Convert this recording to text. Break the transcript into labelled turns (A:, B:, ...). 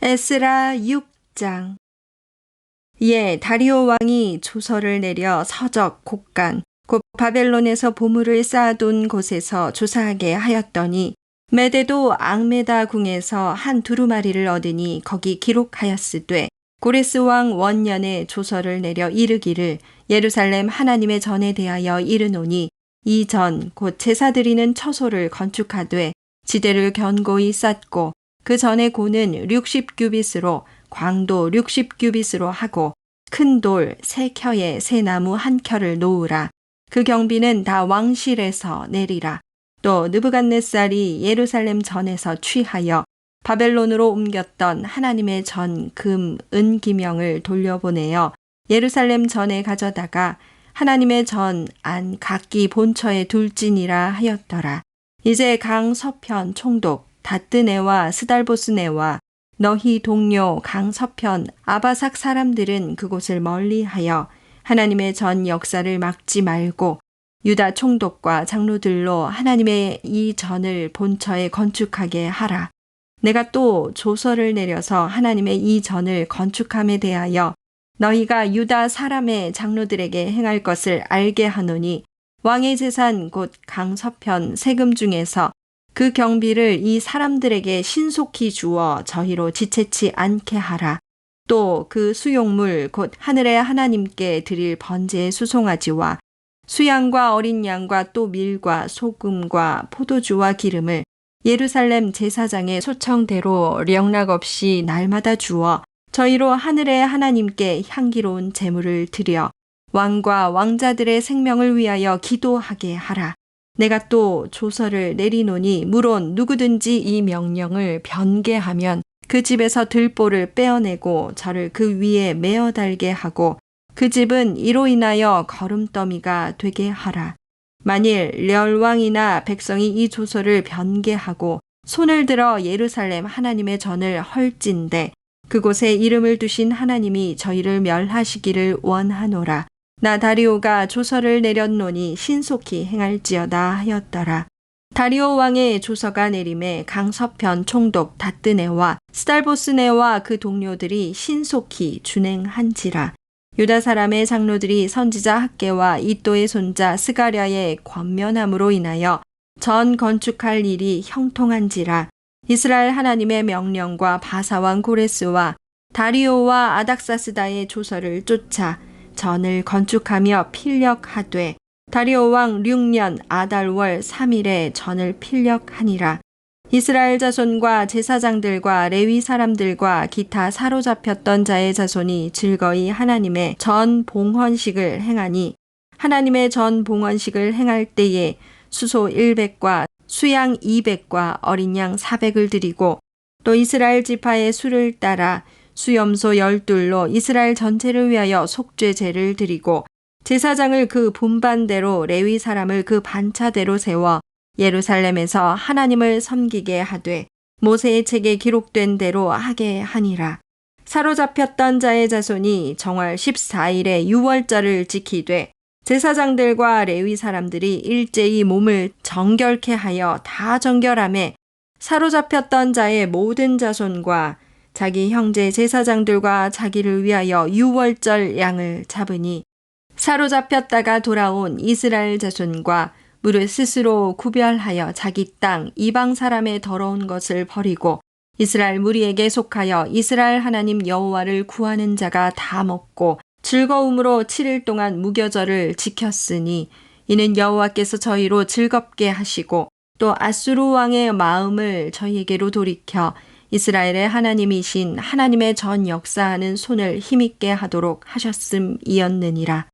A: 에스라 6장. 이에 다리오 왕이 조서를 내려 서적 곡간 곧 바벨론에서 보물을 쌓아둔 곳에서 조사하게 하였더니 메대도 앙메다 궁에서 한 두루마리를 얻으니 거기 기록하였으되 고레스 왕 원년에 조서를 내려 이르기를 예루살렘 하나님의 전에 대하여 이르노니 이 전 곧 제사 드리는 처소를 건축하되 지대를 견고히 쌓고 그 전에 고는 60규빗으로 광도 60규빗으로 하고 큰 돌 세 켜에 새 나무 한 켜를 놓으라. 그 경비는 다 왕실에서 내리라. 또 느부갓네살이 예루살렘 전에서 취하여 바벨론으로 옮겼던 하나님의 전 금, 은 기명을 돌려보내어 예루살렘 전에 가져다가 하나님의 전 안 각기 본처에 둘지니라 하였더라. 이제 강 서편 총독 다뜨네와 스달보스네와 너희 동료 강 서편 아바삭 사람들은 그곳을 멀리하여 하나님의 전 역사를 막지 말고 유다 총독과 장로들로 하나님의 이 전을 본처에 건축하게 하라. 내가 또 조서를 내려서 하나님의 이 전을 건축함에 대하여 너희가 유다 사람의 장로들에게 행할 것을 알게 하노니 왕의 재산 곧 강서편 세금 중에서 그 경비를 이 사람들에게 신속히 주어 저희로 지체치 않게 하라. 또 그 수용물 곧 하늘의 하나님께 드릴 번제의 수송아지와 수양과 어린 양과 또 밀과 소금과 포도주와 기름을 예루살렘 제사장의 소청대로 령락 없이 날마다 주어 저희로 하늘의 하나님께 향기로운 제물을 드려 왕과 왕자들의 생명을 위하여 기도하게 하라. 내가 또 조서를 내리노니 물론 누구든지 이 명령을 변개하면 그 집에서 들보를 빼어내고 저를 그 위에 메어 달게 하고 그 집은 이로 인하여 걸음더미가 되게 하라. 만일 렬왕이나 백성이 이 조서를 변개하고 손을 들어 예루살렘 하나님의 전을 헐진대 그곳에 이름을 두신 하나님이 저희를 멸하시기를 원하노라. 나 다리오가 조서를 내렸노니 신속히 행할지어다 하였더라. 다리오 왕의 조서가 내림에 강서편 총독 다뜨네와 스달보스네와 그 동료들이 신속히 준행한지라. 유다 사람의 장로들이 선지자 학계와 이또의 손자 스가랴의 권면함으로 인하여 전 건축할 일이 형통한지라. 이스라엘 하나님의 명령과 바사왕 고레스와 다리오와 아닥사스다의 조서를 쫓아 전을 건축하며 필력하되 다리오 왕 6년 아달월 3일에 전을 필력하니라. 이스라엘 자손과 제사장들과 레위 사람들과 기타 사로잡혔던 자의 자손이 즐거이 하나님의 전 봉헌식을 행하니 하나님의 전 봉헌식을 행할 때에 수소 100과 수양 200과 어린 양 400을 드리고 또 이스라엘 지파의 수를 따라 수염소 열둘로 이스라엘 전체를 위하여 속죄제를 드리고 제사장을 그 분반대로 레위 사람을 그 반차대로 세워 예루살렘에서 하나님을 섬기게 하되 모세의 책에 기록된 대로 하게 하니라. 사로잡혔던 자의 자손이 정월 14일에 유월절을 지키되 제사장들과 레위 사람들이 일제히 몸을 정결케 하여 다 정결함에 사로잡혔던 자의 모든 자손과 자기 형제 제사장들과 자기를 위하여 유월절 양을 잡으니 사로잡혔다가 돌아온 이스라엘 자손과 물을 스스로 구별하여 자기 땅 이방 사람의 더러운 것을 버리고 이스라엘 무리에게 속하여 이스라엘 하나님 여호와를 구하는 자가 다 먹고 즐거움으로 7일 동안 무교절을 지켰으니 이는 여호와께서 저희로 즐겁게 하시고 또 아수르 왕의 마음을 저희에게로 돌이켜 이스라엘의 하나님이신 하나님의 전 역사하는 손을 힘있게 하도록 하셨음이었느니라.